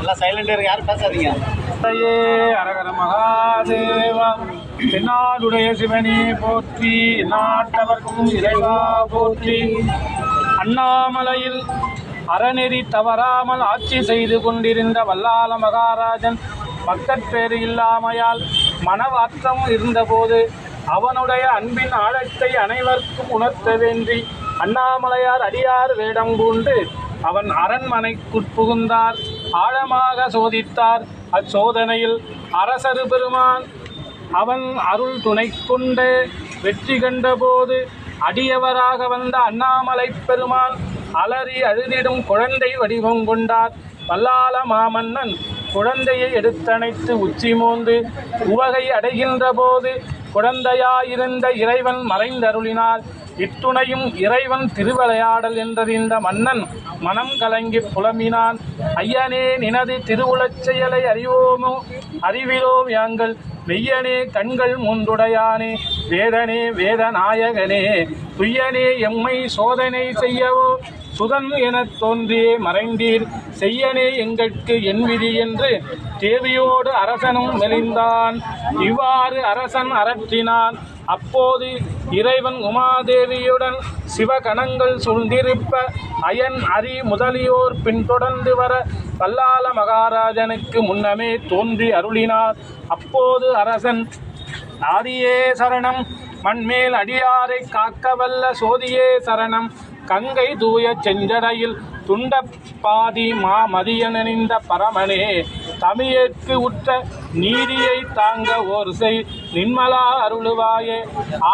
எல்லாம் சைலண்ட் இருக்கு. யாரும் பேசாதீங்க. அரகர மகாதேவா தென்னாடுடைய சிவனே போற்றி நாட்டவர்க்கும் இறைவா போற்றி. அண்ணாமலையில் அறநெறி தவறாமல் ஆட்சி செய்து கொண்டிருந்த வல்லால மகாராஜன் மக்கட்பேறு இல்லாமையால் மனவாற்றமும் இருந்தபோது அவனுடைய அன்பின் ஆழத்தை அனைவருக்கும் உணர்த்த வேண்டி அண்ணாமலையார் அடியார் வேடம் பூண்டு அவன் அரண்மனைக்கு புகுந்தார். ஆழமாக சோதித்தார். அச்சோதனையில் அரசரு பெருமான் அவன் அருள் துணை கொண்டு வெற்றி கண்டபோது அடியவராக வந்த அண்ணாமலை பெருமான் அலறி அழுதிடும் குழந்தை வடிவம் கொண்டார். வல்லால மாமன்னன் குழந்தையை எடுத்தணைத்து உச்சி மோந்து உவகை அடைகின்ற போது குழந்தையாயிருந்த இறைவன் மறைந்தருளினார். இத்துணையும் இறைவன் திருவிளையாடல் என்றறிந்த மன்னன் மனம் கலங்கி புலம்பினான். ஐயனே நினது திருவுளச் செயலை அறிவோமோ? அறிவிலோம் யாங்கள்? மெய்யனே கண்கள் மூன்றுடையானே? வேதனே வேதநாயகனே? துய்யனே எம்மை சோதனை செய்யவோ? சுதன் எனத் தோன்றியே மறைந்தீர். செய்யனே எங்கட்கு என் விதி என்று தேவியோடு அரசனும் மெலிந்தான். இவ்வாறு அரசன் அரற்றினான். அப்போது இறைவன் உமாதேவியுடன் சிவகணங்கள் சூழ்ந்திருப்ப அயன் அரி முதலியோர் பின்தொடர்ந்து வர வல்லால மகாராஜனுக்கு முன்னமே தோன்றி அருளினார். அப்போது அரசன் ஆதியே சரணம் மண்மேல் அடியாரை காக்கவல்ல சோதியே சரணம் கங்கை தூய செஞ்சடையில் துண்ட பாதி மாமதியனிந்த பரமனே தமிழேற்கு உற்ற நீதியை தாங்க ஓர் செய் நின்மலா அருளுவாயே.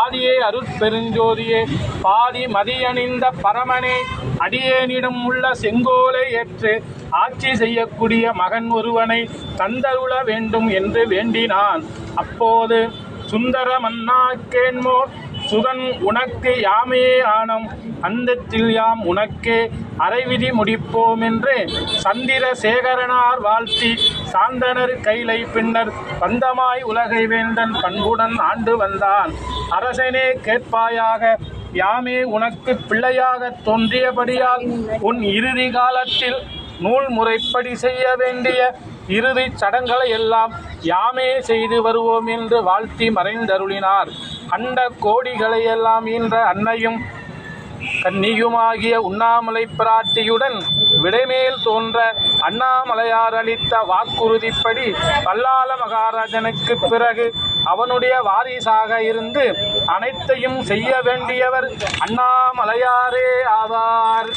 ஆதியே அருட்பெருஞ்சோதியே பாதி மதியணிந்த பரமனே அடியேனிடம் உள்ள செங்கோலை ஏற்று ஆட்சி செய்யக்கூடிய மகன் ஒருவனை தந்தருள வேண்டும் என்று வேண்டினான். அப்போது சுந்தர மன்னாக்கேன்மோ சுதன் உனக்கு யாமே ஆனம். அந்தத்தில் யாம் உனக்கே அரைவிதி முடிப்போம் என்று சந்திர சேகரனார் வாழ்த்தி சாந்தனர் கைலை பின்னர் பந்தமாய் உலகை வேந்தன் பண்புடன் ஆண்டு வந்தான். அரசனே கேட்பாயாக யாமே உனக்கு பிள்ளையாக தோன்றியபடியால் உன் இறுதி காலத்தில் நூல் முறைப்படி செய்ய வேண்டிய இறுதிச் சடங்களை எல்லாம் யாமே செய்து வருவோம் என்று வாழ்த்தி மறைந்தருளினார். அண்ட கோடிகளை எல்லாம் ஈன்ற அன்னையும் கன்னியுமாகிய உண்ணாமலை பிராட்டியுடன் விடைமேல் தோன்ற அண்ணாமலையார் அளித்த வாக்குறுதிப்படி பல்லால மகாராஜனுக்கு பிறகு அவனுடைய வாரிசாக இருந்து அனைத்தையும் செய்ய வேண்டியவர் அண்ணாமலையாரே ஆவார்.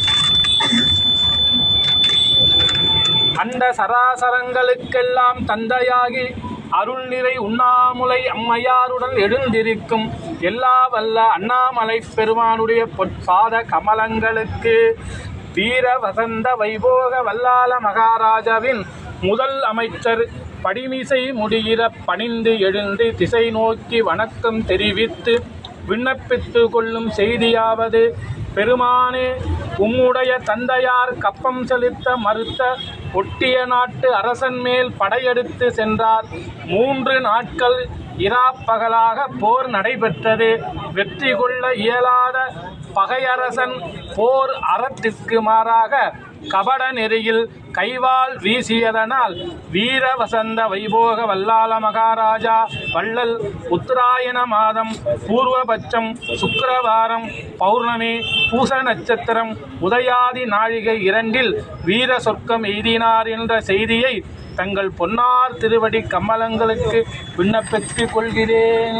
அண்ட சராசரங்களுக்கெல்லாம் தந்தையாகி அருள்நிறை உண்ணாமுலை அம்மையாருடன் எழுந்திருக்கும் எல்லா வல்ல அண்ணாமலை பெருமானுடைய பொற்பாத கமலங்களுக்கு வீர வசந்த வைபோக வல்லால மகாராஜாவின் முதல் அமைச்சர் படிமிசை முடிகிற பணிந்து எழுந்து திசை நோக்கி வணக்கம் தெரிவித்து விண்ணப்பித்து கொள்ளும் செய்தியாவது பெருமானே உம்முடைய தந்தையார் கப்பம் செலுத்த மறுத்த ஒட்டிய நாட்டு அரசன் மேல் படையெடுத்து சென்றார். மூன்று நாட்கள் இராப்பகலாக போர் நடைபெற்றது. வெற்றி கொள்ள இயலாத பகையரசன் போர் அறத்திற்கு மாறாக கபட நெறியில் கைவாள் வீசியதனால் வீர வசந்த வைபோக வல்லால மகாராஜா வள்ளல் உத்தராயண மாதம் பூர்வபட்சம் சுக்கரவாரம் பௌர்ணமி பூச நட்சத்திரம் உதயாதி நாழிகை இரண்டில் வீர சொர்க்கம் எய்தினார் என்ற செய்தியை தங்கள் பொன்னார் திருவடி கமலங்களுக்கு விண்ணப்பித்துக் கொள்கிறேன்.